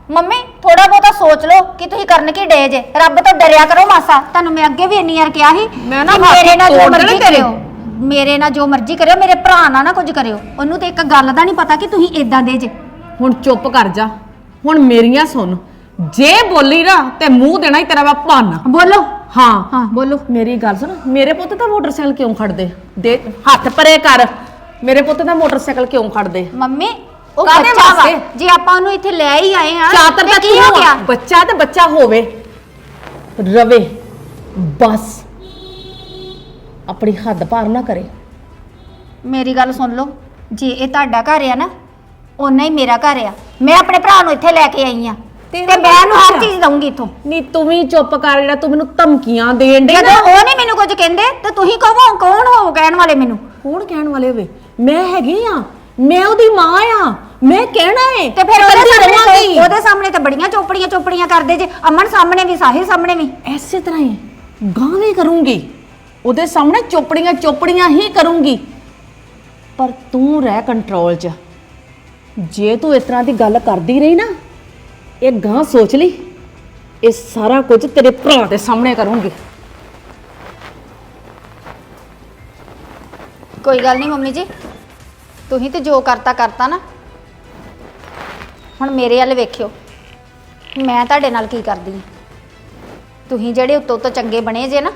ਮੰਮੀ ਥੋੜਾ ਬਹੁਤਾ ਸੋਚ ਲਓ ਕਿ ਤੁਸੀਂ ਕਰਨ ਕੀ ਡੇ ਜੇ। ਰੱਬ ਤੋਂ ਡਰਿਆ ਕਰੋ ਮਾਸਾ। ਤੁਹਾਨੂੰ ਮੈਂ ਅੱਗੇ ਵੀ ਇੰਨੀ ਵਾਰ ਕਿਹਾ ਸੀ ਮੈਂ ਨਾ ਕਿ ਹੱਥ ਮੇਰੇ ਨਾਲ ਜੋ ਤੋੜ ਦੇਣੇ ਮਰਜ਼ੀ ਤੇਰੇ। ਕਰਿਓ। ਮੇਰੇ ਨਾਲ ਜੋ ਮਰਜ਼ੀ ਕਰਿਓ ਮੇਰੇ ਭਰਾ ਨਾਲ ਨਾ ਕੁਝ ਕਰਿਓ। ਉਹਨੂੰ ਤੇ ਇੱਕ ਗੱਲ ਦਾ ਨਹੀਂ ਪਤਾ ਕਿ ਤੁਸੀਂ ਇਦਾਂ ਦੇ ਜੇ। ਹੁਣ ਚੁੱਪ ਕਰ ਜਾ। ਹੁਣ ਮੇਰੀਆਂ ਸੁਣ। ਜੇ ਬੋਲੀ ਨਾ ਤੇ ਮੂੰਹ ਦੇਣਾ ਹੀ ਤੇਰਾ ਵਾ ਭੰਨ। ਬੋਲੋ। ਹਾਂ। ਹਾਂ ਬੋਲੋ। ਮੇਰੀ ਗੱਲ ਸੁਣ। ਮੇਰੇ ਪੁੱਤ ਤਾਂ ਮੋਟਰਸਾਈਕਲ ਕਿਉਂ ਖੜਦੇ? ਦੇ ਹੱਥ ਪਰੇ ਕਰ। ਮੇਰੇ ਪੁੱਤ ਦਾ ਮੋਟਰਸਾਈਕਲ ਕਿਉਂ ਖੜਦੇ? ਮੰਮੀ ਉਹ ਕਾਹਦੇ ਬੱਚਾ ਵਾ? ਵਾਸਤੇ? ਜੇ ਆਪਾਂ ਉਹਨੂੰ ਇੱਥੇ ਲੈ ਹੀ ਆਏ ਆ ਚਾਤਰ ਤੇ ਤਾਂ ਕੀ ਹੋ ਗਿਆ? ਬੱਚਾ ਤੇ ਬੱਚਾ ਹੋਵੇ। ਰਵੇ। ਬਸ। ਆਪਣੀ ਹੱਦ ਪਾਰ ਨਾ ਕਰੇ। ਮੇਰੀ ਗੱਲ ਸੁਣ ਲਓ। ਜੇ ਇਹ ਤੁਹਾਡਾ ਘਰ ਆ ਨਾ ਓਨਾ ਹੀ ਮੇਰਾ ਘਰ ਆ। ਮੈਂ ਆਪਣੇ ਭਰਾ ਨੂੰ ਇੱਥੇ ਲੈ ਕੇ ਆਈ ਆ। ਤੇ ਮੈਂ ਉਹਨੂੰ ਹਰ। ਚੀਜ਼ ਦਊਂਗੀ ਇੱਥੋਂ। ਨੀ ਤੂੰ ਵੀ ਚੁੱਪ ਕਰ ਜਿਹੜਾ ਤੂੰ ਮੈਨੂੰ ਧਮਕੀਆਂ ਦੇਣ ਜਦੋਂ ਨਾ। ਉਹ ਨਹੀਂ ਮੈਨੂੰ ਕੁਝ ਕਹਿੰਦੇ ਤੇ ਤੁਸੀਂ ਕਹੋ ਕੌਣ ਹੋ ਕਹਿਣ ਵਾਲੇ ਮੈਨੂੰ? ਕੌਣ ਕਹਿਣ ਵਾਲੇ ਹੋਵੇ? ਮੈਂ ਹੈਗੀ ਆ। ਮੈਂ ਉਹਦੀ ਮਾਂ ਆ। ਮੈਂ ਕਹਿਣਾ ਏ ਤੇ ਫਿਰ ਉਹਦੇ ਕਰਦੀ ਸਾਹਮਣੇ ਰਵਾਂਗੀ। ਤੇ- ਉਹਦੇ ਸਾਹਮਣੇ ਤੇ ਬੜੀਆਂ ਚੋਪੜੀਆਂ ਚੋਪੜੀਆਂ ਕਰਦੇ ਜੇ। ਅਮਨ ਸਾਹਮਣੇ ਵੀ ਸਾਹਿਲ ਸਾਹਮਣੇ ਵੀ। ਐਸੇ ਤਰ੍ਹਾਂ ਹੀ ਗਾਂ ਵੀ ਕਰੂੰਗੀ। ਉਹਦੇ ਸਾਹਮਣੇ ਚੋਪੜੀਆਂ ਚੋਪੜੀਆਂ ਹੀ ਕਰੂੰਗੀ। ਪਰ ਤੂੰ ਰਹਿ ਕੰਟਰੋਲ 'ਚ। ਜੇ ਤੂੰ ਇਸ ਤਰ੍ਹਾਂ ਦੀ ਗੱਲ ਕਰਦੀ ਰਹੀ ਨਾ, ਇਹ ਗਾਂ ਸੋਚ ਲਈ, ਇਹ ਸਾਰਾ ਕੁਝ ਤੇਰੇ ਭਰਾ ਦੇ ਸਾਹਮਣੇ ਕਰੂੰਗੀ। ਕੋਈ ਗੱਲ ਨਹੀਂ ਮੰਮੀ ਜੀ, ਤੁਸੀਂ ਤੇ ਜੋ ਕਰਤਾ ਕਰਤਾ ਨਾ। ਹੁਣ ਮੇਰੇ ਵੱਲ ਵੇਖਿਓ, ਮੈਂ ਤੁਹਾਡੇ ਨਾਲ ਕੀ ਕਰਦੀ ਹਾਂ। ਤੁਸੀਂ ਜਿਹੜੇ ਉੱਤੋਂ ਤੋਂ ਚੰਗੇ ਬਣੇ ਜੇ ਨਾ